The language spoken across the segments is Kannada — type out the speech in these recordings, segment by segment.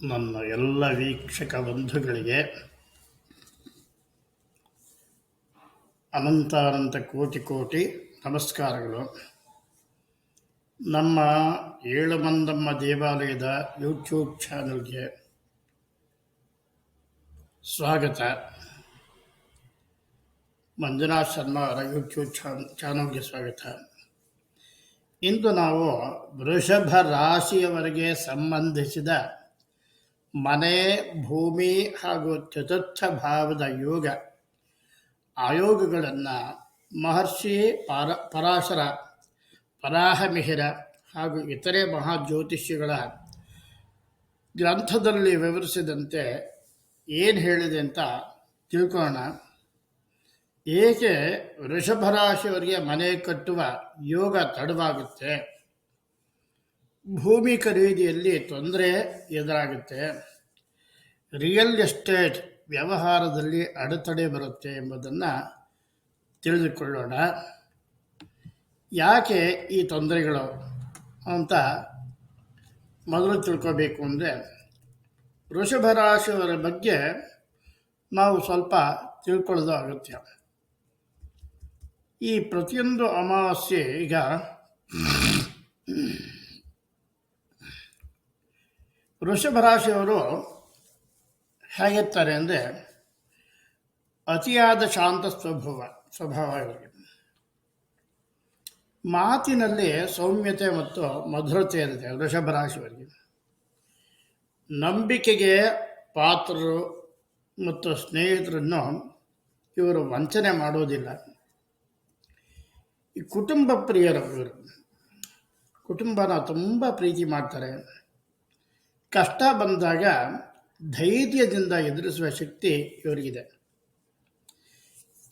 ನನ್ನ ಎಲ್ಲ ವೀಕ್ಷಕ ಬಂಧುಗಳಿಗೆ ಅನಂತಾನಂತ ಕೋಟಿ ಕೋಟಿ ನಮಸ್ಕಾರಗಳು. ನಮ್ಮ ಏಳು ಮಂದಮ್ಮ ದೇವಾಲಯದ ಯೂಟ್ಯೂಬ್ ಚಾನಲ್ಗೆ ಸ್ವಾಗತ. ಮಂಜುನಾಥ್ ಶರ್ಮಾ ಅವರ ಯೂಟ್ಯೂಬ್ ಚಾನ್, ಚಾನಲ್ಗೆ ಸ್ವಾಗತ. ಇಂದು ನಾವು ವೃಷಭ ರಾಶಿಯವರೆಗೆ ಸಂಬಂಧಿಸಿದ ಮನೆ, ಭೂಮಿ ಹಾಗೂ ಚತುರ್ಥ ಭಾವದ ಯೋಗ. ಆಯೋಗಗಳನ್ನು ಮಹರ್ಷಿ ಪರ, ಪರಾಶರ, ಪರಾಹಮಿಹಿರ ಹಾಗೂ ಇತರೆ ಮಹಾಜ್ಯೋತಿಷ್ಯಗಳ ಗ್ರಂಥದಲ್ಲಿ ವಿವರಿಸಿದಂತೆ ಏನು ಹೇಳಿದೆ ಅಂತ ತಿಳ್ಕೊಳ್ಳೋಣ ಏಕೆ ವೃಷಭರಾಶಿಯವರಿಗೆ ಮನೆ ಕಟ್ಟುವ ಯೋಗ ತಡವಾಗುತ್ತೆ? ಭೂಮಿ ಖರೀದಿಯಲ್ಲಿ ತೊಂದರೆ ಎದುರಾಗುತ್ತೆ. ರಿಯಲ್ ಎಸ್ಟೇಟ್ ವ್ಯವಹಾರದಲ್ಲಿ ಅಡೆತಡೆ ಬರುತ್ತೆ ಎಂಬುದನ್ನು ತಿಳಿದುಕೊಳ್ಳೋಣ. ಯಾಕೆ ಈ ತೊಂದರೆಗಳು ಅಂತ ಮೊದಲು ತಿಳ್ಕೋಬೇಕು ಅಂದರೆ, ವೃಷಭ ರಾಶಿಯವರ ಬಗ್ಗೆ ನಾವು ಸ್ವಲ್ಪ ತಿಳ್ಕೊಳ್ಳೋದು ಅಗತ್ಯ. ಈ ಪ್ರತಿಯೊಂದು ಅಮಾವಾಸ್ಯೆ ಈಗ ವೃಷಭ ರಾಶಿಯವರು ಹೇಗಿರ್ತಾರೆ ಅಂದರೆ ಅತಿಯಾದ ಶಾಂತ ಸ್ವಭಾವ ಸ್ವಭಾವ ಇವರಿಗೆ. ಮಾತಿನಲ್ಲಿ ಸೌಮ್ಯತೆ ಮತ್ತು ಮಧುರತೆ ಇರುತ್ತೆ ವೃಷಭ ರಾಶಿಯವರಿಗೆ ನಂಬಿಕೆಗೆ ಪಾತ್ರರು ಮತ್ತು ಸ್ನೇಹಿತರನ್ನು ಇವರು ವಂಚನೆ ಮಾಡೋದಿಲ್ಲ. ಈ ಕುಟುಂಬ ಪ್ರಿಯರು ಇವರು. ಕುಟುಂಬನ ತುಂಬ ಪ್ರೀತಿ ಮಾಡ್ತಾರೆ. ಕಷ್ಟ ಬಂದಾಗ ಧೈರ್ಯದಿಂದ ಎದುರಿಸುವ ಶಕ್ತಿ ಇವರಿಗಿದೆ.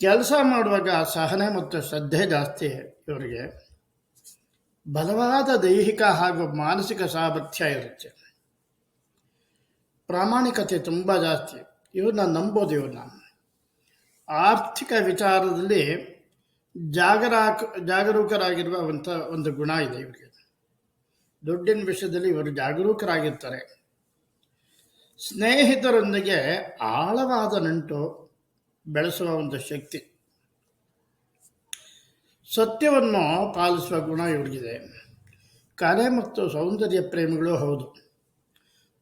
ಕೆಲಸ ಮಾಡುವಾಗ ಸಹನೆ ಮತ್ತು ಶ್ರದ್ಧೆ ಜಾಸ್ತಿ ಇವರಿಗೆ. ಬಲವಾದ ದೈಹಿಕ ಹಾಗೂ ಮಾನಸಿಕ ಸಾಮರ್ಥ್ಯ ಇರುತ್ತೆ. ಪ್ರಾಮಾಣಿಕತೆ ತುಂಬ ಜಾಸ್ತಿ. ಇವ್ರನ್ನ ನಂಬೋದು ಇವ್ರನ್ನ. ಆರ್ಥಿಕ ವಿಚಾರದಲ್ಲಿ ಜಾಗರಾಕ್ ಜಾಗರೂಕರಾಗಿರುವಂಥ ಒಂದು ಗುಣ ಇದೆ ಇವರಿಗೆ. ದುಡ್ಡಿನ ವಿಷಯದಲ್ಲಿ ಇವರು ಜಾಗರೂಕರಾಗಿರ್ತಾರೆ. ಸ್ನೇಹಿತರೊಂದಿಗೆ ಆಳವಾದ ನಂಟು ಬೆಳೆಸುವ ಒಂದು ಶಕ್ತಿ. ಸತ್ಯವನ್ನು ಪಾಲಿಸುವ ಗುಣ ಇವರಿಗಿದೆ. ಕಲೆ ಮತ್ತು ಸೌಂದರ್ಯ ಪ್ರೇಮಿಗಳು ಹೌದು.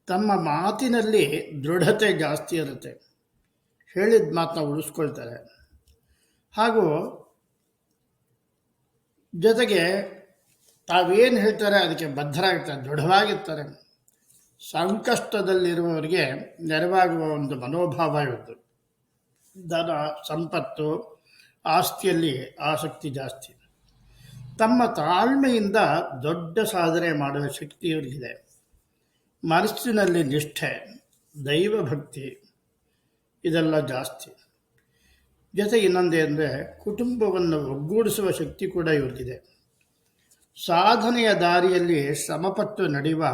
ತಮ್ಮ ಮಾತಿನಲ್ಲಿ ದೃಢತೆ ಜಾಸ್ತಿ ಇರುತ್ತೆ. ಹೇಳಿದ ಮಾತನ್ನ ಉಳಿಸ್ಕೊಳ್ತಾರೆ. ಹಾಗೂ ಜೊತೆಗೆ ತಾವೇನು ಹೇಳ್ತಾರೆ ಅದಕ್ಕೆ ಬದ್ಧರಾಗಿರ್ತಾರೆ, ದೃಢವಾಗಿರ್ತಾರೆ. ಸಂಕಷ್ಟದಲ್ಲಿರುವವರಿಗೆ ನೆರವಾಗುವ ಒಂದು ಮನೋಭಾವ ಇರುತ್ತೆ ದನ ಸಂಪತ್ತು, ಆಸ್ತಿಯಲ್ಲಿ ಆಸಕ್ತಿ ಜಾಸ್ತಿ. ತಮ್ಮ ತಾಳ್ಮೆಯಿಂದ ದೊಡ್ಡ ಸಾಧನೆ ಮಾಡುವ ಶಕ್ತಿ ಇವರಿಗಿದೆ. ಮನಸ್ಸಿನಲ್ಲಿ ನಿಷ್ಠೆ ದೈವ ಭಕ್ತಿ ಇದೆಲ್ಲ ಜಾಸ್ತಿ. ಜೊತೆ ಇನ್ನೊಂದೇ ಅಂದರೆ ಕುಟುಂಬವನ್ನು ಒಗ್ಗೂಡಿಸುವ ಶಕ್ತಿ ಕೂಡ ಇವ್ರಿಗಿದೆ. ಸಾಧನೆಯ ದಾರಿಯಲ್ಲಿ ಶ್ರಮಪಟ್ಟು ನಡೆಯುವ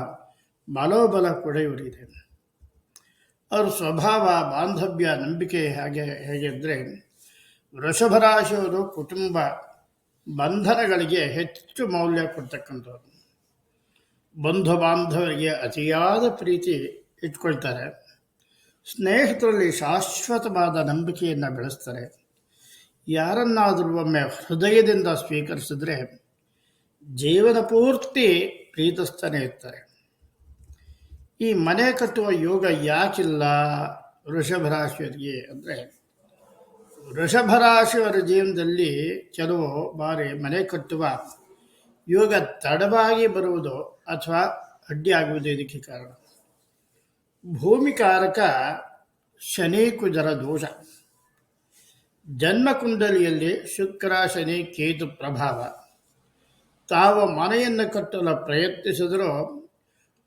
ಮನೋಬಲ ಕೂಡ ಇವರಿದೆ ಅವರ ಸ್ವಭಾವ, ಬಾಂಧವ್ಯ, ನಂಬಿಕೆ ಹಾಗೆ ಹೇಗೆ ಅಂದರೆ ವೃಷಭರಾಶಿಯವರು ಕುಟುಂಬ ಬಂಧನಗಳಿಗೆ ಹೆಚ್ಚು ಮೌಲ್ಯ ಕೊಡ್ತಕ್ಕಂಥವ್ರು. ಬಂಧು ಬಾಂಧವರಿಗೆ ಅತಿಯಾದ ಪ್ರೀತಿ ಇಟ್ಕೊಳ್ತಾರೆ. ಸ್ನೇಹಿತರಲ್ಲಿ ಶಾಶ್ವತವಾದ ನಂಬಿಕೆಯನ್ನು ಬೆಳೆಸ್ತಾರೆ. ಯಾರನ್ನಾದರೂ ಒಮ್ಮೆ ಹೃದಯದಿಂದ ಸ್ವೀಕರಿಸಿದ್ರೆ ಜೀವನ ಪೂರ್ತಿ ಪ್ರೀತಿಸ್ತಾನೆ ಇರ್ತಾರೆ. ಈ ಮನೆ ಕಟ್ಟುವ ಯೋಗ ಯಾಕಿಲ್ಲ? ವೃಷಭ ರಾಶಿಯವರಿಗೆ ಅಂದರೆ, ವೃಷಭ ರಾಶಿಯವರ ಜೀವನದಲ್ಲಿ ಕೆಲವು ಬಾರಿ ಮನೆ ಕಟ್ಟುವ ಯೋಗ ತಡವಾಗಿ ಬರುವುದು ಅಥವಾ ಅಡ್ಡಿಯಾಗುವುದು ಇದಕ್ಕೆ ಕಾರಣ. ಭೂಮಿಕಾರಕ ಶನಿ ಕುಜರ ದೋಷ. ಜನ್ಮಕುಂಡಲಿಯಲ್ಲಿ ಶುಕ್ರ, ಶನಿ, ಕೇತು ಪ್ರಭಾವ. ತಾವು ಮನೆಯನ್ನು ಕಟ್ಟಲು ಪ್ರಯತ್ನಿಸಿದರೂ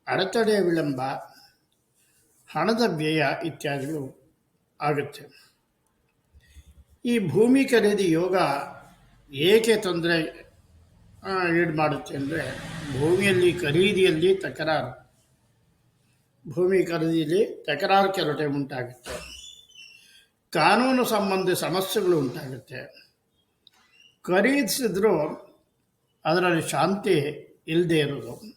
ಅಡೆತಡೆ ವಿಳಂಬ, ಹಣದ ವ್ಯಯ ಇತ್ಯಾದಿಗಳು ಆಗುತ್ತೆ. ಈ ಭೂಮಿ ಖರೀದಿ ಯೋಗ ಏಕೆ ತೊಂದರೆ ಈಡು ಮಾಡುತ್ತೆ ಅಂದರೆ ಭೂಮಿಯಲ್ಲಿ ಖರೀದಿಯಲ್ಲಿ ತಕರಾರು. ಭೂಮಿ ಖರೀದಿಯಲ್ಲಿ ತಕರಾರು ಕೆಲವು ಟೈಮ್ ಉಂಟಾಗುತ್ತೆ. ಕಾನೂನು ಸಂಬಂಧಿ ಸಮಸ್ಯೆಗಳು ಉಂಟಾಗುತ್ತೆ. ಖರೀದಿಸಿದ್ರೂ ಅದರಲ್ಲಿ ಶಾಂತಿ ಇಲ್ಲದೆ ಇರೋದು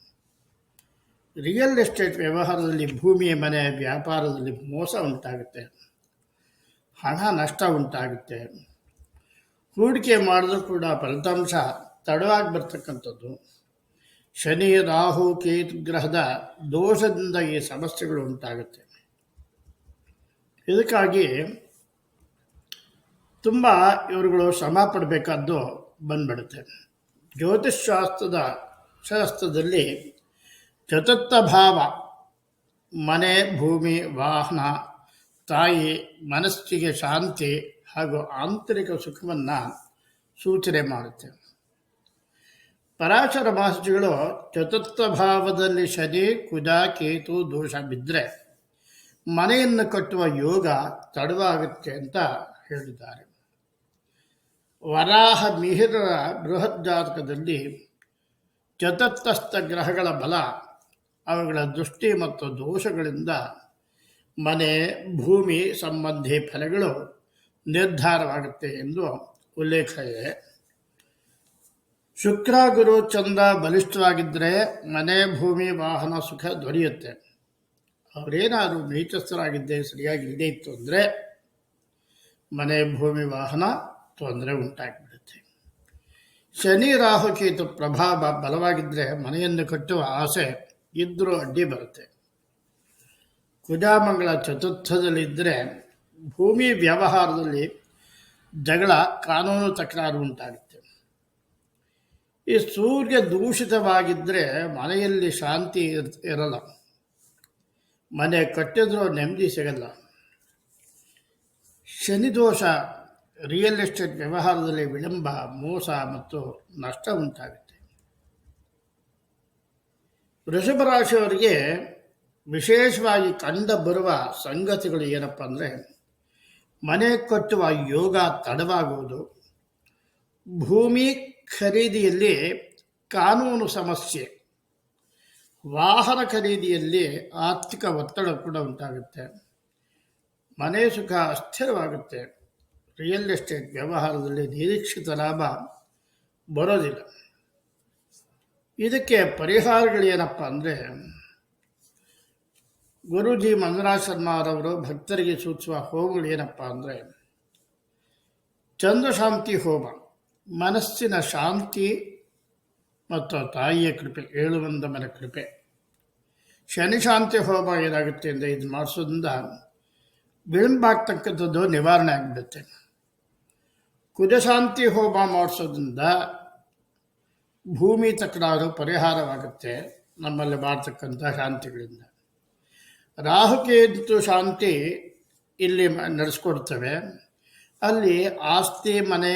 ರಿಯಲ್ ಎಸ್ಟೇಟ್ ವ್ಯವಹಾರದಲ್ಲಿ ಭೂಮಿಯ ಮನೆ, ವ್ಯಾಪಾರದಲ್ಲಿ ಮೋಸ ಉಂಟಾಗುತ್ತೆ. ಹಣ ನಷ್ಟ ಉಂಟಾಗುತ್ತೆ. ಹೂಡಿಕೆ ಮಾಡಿದ್ರೂ ಕೂಡ ಫಲಿತಾಂಶ ತಡವಾಗಿ ಬರ್ತಕ್ಕಂಥದ್ದು. ಶನಿ, ರಾಹು, ಕೇತು ಗ್ರಹದ ದೋಷದಿಂದ ಈ ಸಮಸ್ಯೆಗಳು ಉಂಟಾಗುತ್ತೆ. ಇದಕ್ಕಾಗಿ ತುಂಬ ಇವರುಗಳು ಶ್ರಮ ಪಡಬೇಕಾದ್ದು ಬಂದ್ಬಿಡುತ್ತೆ. ಜ್ಯೋತಿಷ್ಶಾಸ್ತ್ರದ ಶಾಸ್ತ್ರದಲ್ಲಿ ಚತುರ್ಥ ಭಾವ, ಮನೆ, ಭೂಮಿ, ವಾಹನ, ತಾಯಿ, ಮನಸ್ಸಿಗೆ ಶಾಂತಿ ಹಾಗೂ ಆಂತರಿಕ ಸುಖವನ್ನು ಸೂಚನೆ ಮಾಡುತ್ತೆ. ಪರಾಶರ ಮಹರ್ಷಿಗಳು ಚತುರ್ಥ ಭಾವದಲ್ಲಿ ಶನಿ ಕುಜ ಕೇತು, ದೋಷ ಬಿದ್ದರೆ ಮನೆಯನ್ನು ಕಟ್ಟುವ ಯೋಗ ತಡವಾಗುತ್ತೆ ಅಂತ ಹೇಳಿದ್ದಾರೆ. ವರಾಹ ಮಿಹಿರರ ಬೃಹತ್ ಜಾತಕದಲ್ಲಿ ಚತುರ್ಥಸ್ಥ ಗ್ರಹಗಳ ಬಲ, ಅವುಗಳ ದೃಷ್ಟಿ ಮತ್ತು ದೋಷಗಳಿಂದ ಮನೆ, ಭೂಮಿ ಸಂಬಂಧಿ ಫಲಗಳು ನಿರ್ಧಾರವಾಗುತ್ತೆ ಎಂದು ಉಲ್ಲೇಖ ಇದೆ ಶುಕ್ರ, ಗುರು ಚಂದ ಬಲಿಷ್ಠವಾಗಿದ್ದರೆ ಮನೆ, ಭೂಮಿ, ವಾಹನ, ಸುಖ ದೊರೆಯುತ್ತೆ. ಅವರೇನಾದರೂ ನೀಚಸ್ಥರಾಗಿದ್ದೇ ಸರಿಯಾಗಿ ಇಲ್ಲದೇ ಇತ್ತು ಅಂದರೆ ಮನೆ, ಭೂಮಿ, ವಾಹನ ತೊಂದರೆ ಉಂಟಾಗಿಬಿಡುತ್ತೆ. ಶನಿ ರಾಹುಕೇತು ಪ್ರಭಾವ ಬಲವಾಗಿದ್ದರೆ ಮನೆಯನ್ನು ಕಟ್ಟುವ ಆಸೆ ಇದ್ದರೂ ಅಡ್ಡಿ ಬರುತ್ತೆ. ಕುಜಾಮಂಗಳ ಚತುರ್ಥದಲ್ಲಿದ್ದರೆ ಭೂಮಿ ವ್ಯವಹಾರದಲ್ಲಿ ಜಗಳ, ಕಾನೂನು ತಕರಾರು ಉಂಟಾಗುತ್ತೆ. ಈ ಸೂರ್ಯ ದೂಷಿತವಾಗಿದ್ದರೆ ಮನೆಯಲ್ಲಿ ಶಾಂತಿ ಇರಲ್ಲ. ಮನೆ ಕಟ್ಟಿದ್ರೂ ನೆಮ್ಮದಿ ಸಿಗಲ್ಲ. ಶನಿ ದೋಷ ರಿಯಲ್ ಎಸ್ಟೇಟ್ ವ್ಯವಹಾರದಲ್ಲಿ ವಿಳಂಬ, ಮೋಸ ಮತ್ತು ನಷ್ಟ ಉಂಟಾಗುತ್ತೆ. ವೃಷಭ ರಾಶಿಯವರಿಗೆ ವಿಶೇಷವಾಗಿ ಕಂಡು ಬರುವ ಸಂಗತಿಗಳು ಏನಪ್ಪ ಅಂದರೆ, ಮನೆ ಕಟ್ಟುವ ಯೋಗ ತಡವಾಗುವುದು, ಭೂಮಿ ಖರೀದಿಯಲ್ಲಿ ಕಾನೂನು ಸಮಸ್ಯೆ, ವಾಹನ ಖರೀದಿಯಲ್ಲಿ ಆರ್ಥಿಕ ಒತ್ತಡ ಕೂಡ ಉಂಟಾಗುತ್ತೆ, ಮನೆ ಸುಖ ಅಸ್ಥಿರವಾಗುತ್ತೆ. ರಿಯಲ್ ಎಸ್ಟೇಟ್ ವ್ಯವಹಾರದಲ್ಲಿ ನಿರೀಕ್ಷಿತ ಲಾಭ ಬರೋದಿಲ್ಲ. ಇದಕ್ಕೆ ಪರಿಹಾರಗಳೇನಪ್ಪ ಅಂದರೆ, ಗುರುಜಿ ಮಂಗರಾಜ್ ಶರ್ಮಾರವರು ಭಕ್ತರಿಗೆ ಸೂಚಿಸುವ ಹೋಮಗಳು ಏನಪ್ಪ ಅಂದರೆ, ಚಂದ್ರಶಾಂತಿ ಹೋಮ, ಮನಸ್ಸಿನ ಶಾಂತಿ ಮತ್ತು ತಾಯಿಯ ಕೃಪೆ ಏಳುವಂದಮನ ಕೃಪೆ. ಶನಿ ಶಾಂತಿ ಹೋಮ ಏನಾಗುತ್ತೆ ಅಂದರೆ ಇದು ಮಾಡಿಸೋದ್ರಿಂದ ವಿಳಂಬ ಆಗ್ತಕ್ಕಂಥದ್ದು ನಿವಾರಣೆ ಆಗಿಬಿಡುತ್ತೆ. ಕುಜಶಾಂತಿ ಹೋಮ ಮಾಡಿಸೋದ್ರಿಂದ ಭೂಮಿ ತಕರಾರು ಪರಿಹಾರವಾಗುತ್ತೆ ನಮ್ಮಲ್ಲಿ ಮಾಡ್ತಕ್ಕಂಥ ಶಾಂತಿಗಳಿಂದ. ರಾಹುಕೇತು ಶಾಂತಿ ಇಲ್ಲಿ ನಡೆಸ್ಕೊಡ್ತವೆ. ಅಲ್ಲಿ ಆಸ್ತಿ, ಮನೆ,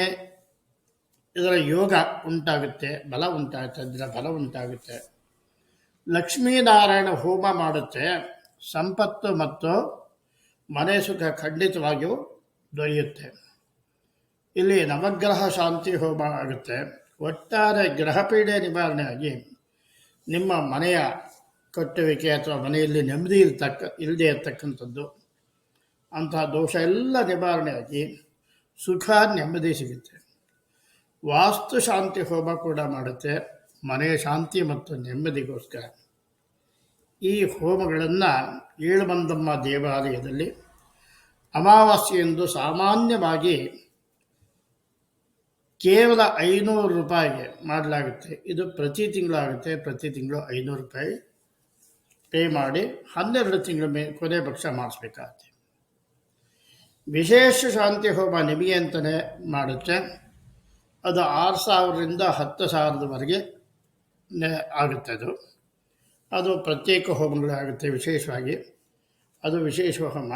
ಇದರ ಯೋಗ ಉಂಟಾಗುತ್ತೆ, ಬಲ ಉಂಟಾಗುತ್ತೆ ಅದರ ಬಲ ಉಂಟಾಗುತ್ತೆ. ಲಕ್ಷ್ಮೀನಾರಾಯಣ ಹೋಮ ಮಾಡುತ್ತೆ. ಸಂಪತ್ತು ಮತ್ತು ಮನೆ ಸುಖ ಖಂಡಿತವಾಗಿಯೂ ದೊರೆಯುತ್ತೆ. ಇಲ್ಲಿ ನವಗ್ರಹ ಶಾಂತಿ ಹೋಮ ಆಗುತ್ತೆ. ಒಟ್ಟಾರೆ ಗ್ರಹಪೀಡೆ ನಿವಾರಣೆಯಾಗಿ ನಿಮ್ಮ ಮನೆಯ ಕಟ್ಟುವಿಕೆ ಅಥವಾ ಮನೆಯಲ್ಲಿ ನೆಮ್ಮದಿ ಇರ್ತಕ್ಕ ಇಲ್ಲದೆ ಇರತಕ್ಕಂಥದ್ದು, ಅಂತಹ ದೋಷ ಎಲ್ಲ ನಿವಾರಣೆಯಾಗಿ ಸುಖ, ನೆಮ್ಮದಿ ಸಿಗುತ್ತೆ. ವಾಸ್ತು ಶಾಂತಿ ಹೋಮ ಕೂಡ ಮಾಡುತ್ತೆ. ಮನೆಯ ಶಾಂತಿ ಮತ್ತು ನೆಮ್ಮದಿಗೋಸ್ಕರ. ಈ ಹೋಮಗಳನ್ನು ಏಳುಮಂದಮ್ಮ ದೇವಾಲಯದಲ್ಲಿ ಅಮಾವಾಸ್ಯೆಯೆಂದು ಸಾಮಾನ್ಯವಾಗಿ ಕೇವಲ ಐನೂರು ರೂಪಾಯಿಗೆ ಮಾಡಲಾಗುತ್ತೆ. ಇದು ಪ್ರತಿ ತಿಂಗಳಾಗುತ್ತೆ. ಪ್ರತಿ ತಿಂಗಳು ಐನೂರು ರೂಪಾಯಿ ಪೇ ಮಾಡಿ ಹನ್ನೆರಡು ತಿಂಗಳು ಮೇ, ಕೊನೆ ಪಕ್ಷ ಮಾಡಿಸ್ಬೇಕಾಗುತ್ತೆ. ವಿಶೇಷ ಶಾಂತಿ ಹೋಮ ನಿಮಗೆ ಅಂತಲೇ ಮಾಡುತ್ತೆ. ಅದು ಆರು ಸಾವಿರದಿಂದ ಹತ್ತು ಸಾವಿರದವರೆಗೆ ಆಗುತ್ತೆ ಅದು. ಅದು ಪ್ರತ್ಯೇಕ ಹೋಮಗಳಾಗುತ್ತೆ ವಿಶೇಷವಾಗಿ. ಅದು ವಿಶೇಷ ಹೋಮ.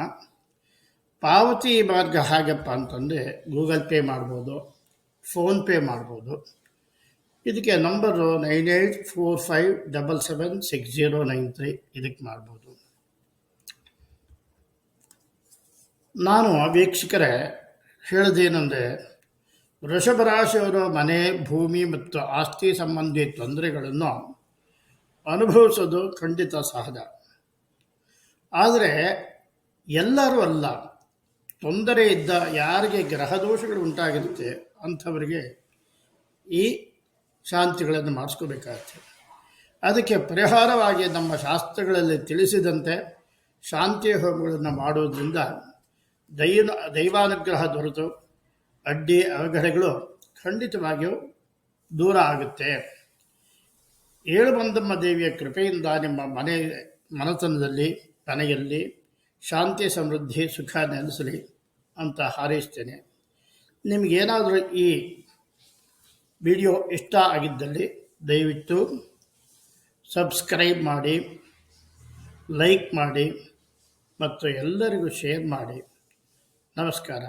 ಪಾವತಿ ಮಾರ್ಗ ಹಾಗಪ್ಪ ಅಂತಂದರೆ ಗೂಗಲ್ ಪೇ ಮಾಡ್ಬೋದು. ಫೋನ್ಪೇ ಮಾಡ್ಬೋದು. ಇದಕ್ಕೆ number nine eight four five double seven six zero nine three ಇದಕ್ಕೆ ಮಾಡ್ಬೋದು. ನಾನು ವೀಕ್ಷಕರೇ, ಹೇಳೋದೇನೆಂದರೆ, ವೃಷಭ ರಾಶಿಯವರು ಮನೆ, ಭೂಮಿ ಮತ್ತು ಆಸ್ತಿ ಸಂಬಂಧಿ ತೊಂದರೆಗಳನ್ನು ಅನುಭವಿಸೋದು ಖಂಡಿತ ಸಹಜ. ಆದರೆ, ಎಲ್ಲರೂ ಅಲ್ಲ. ತೊಂದರೆ ಇದ್ದ ಯಾರಿಗೆ ಗ್ರಹ ದೋಷಗಳು ಉಂಟಾಗಿರುತ್ತೆ ಅಂಥವರಿಗೆ ಈ ಶಾಂತಿಗಳನ್ನು ಮಾಡಿಸ್ಕೋಬೇಕಾಗ್ತದೆ ಅದಕ್ಕೆ ಪರಿಹಾರವಾಗಿ ನಮ್ಮ ಶಾಸ್ತ್ರಗಳಲ್ಲಿ ತಿಳಿಸಿದಂತೆ ಶಾಂತಿ ಹೋಮಗಳನ್ನು ಮಾಡುವುದರಿಂದ ದೈವ ದೈವಾನುಗ್ರಹ ದೊರೆತು, ಅಡ್ಡಿ ಅವಘಡಗಳು ಖಂಡಿತವಾಗಿಯೂ ದೂರ ಆಗುತ್ತೆ. ಏಳು ಬಂದಮ್ಮ ದೇವಿಯ ಕೃಪೆಯಿಂದ ನಿಮ್ಮ ಮನೆ, ಮನತನದಲ್ಲಿ, ಮನೆಯಲ್ಲಿ ಶಾಂತಿ ಸಮೃದ್ಧಿ ಸುಖ ನೆಲೆಸಲಿ ಅಂತ ಹಾರೈಸ್ತೇನೆ. ನಿಮಗೇನಾದರೂ ಈ ವಿಡಿಯೋ ಇಷ್ಟ ಆಗಿದ್ದಲ್ಲಿ ದಯವಿಟ್ಟು ಸಬ್ಸ್ಕ್ರೈಬ್ ಮಾಡಿ, ಲೈಕ್ ಮಾಡಿ ಮತ್ತು ಎಲ್ಲರಿಗೂ ಶೇರ್ ಮಾಡಿ. ನಮಸ್ಕಾರ.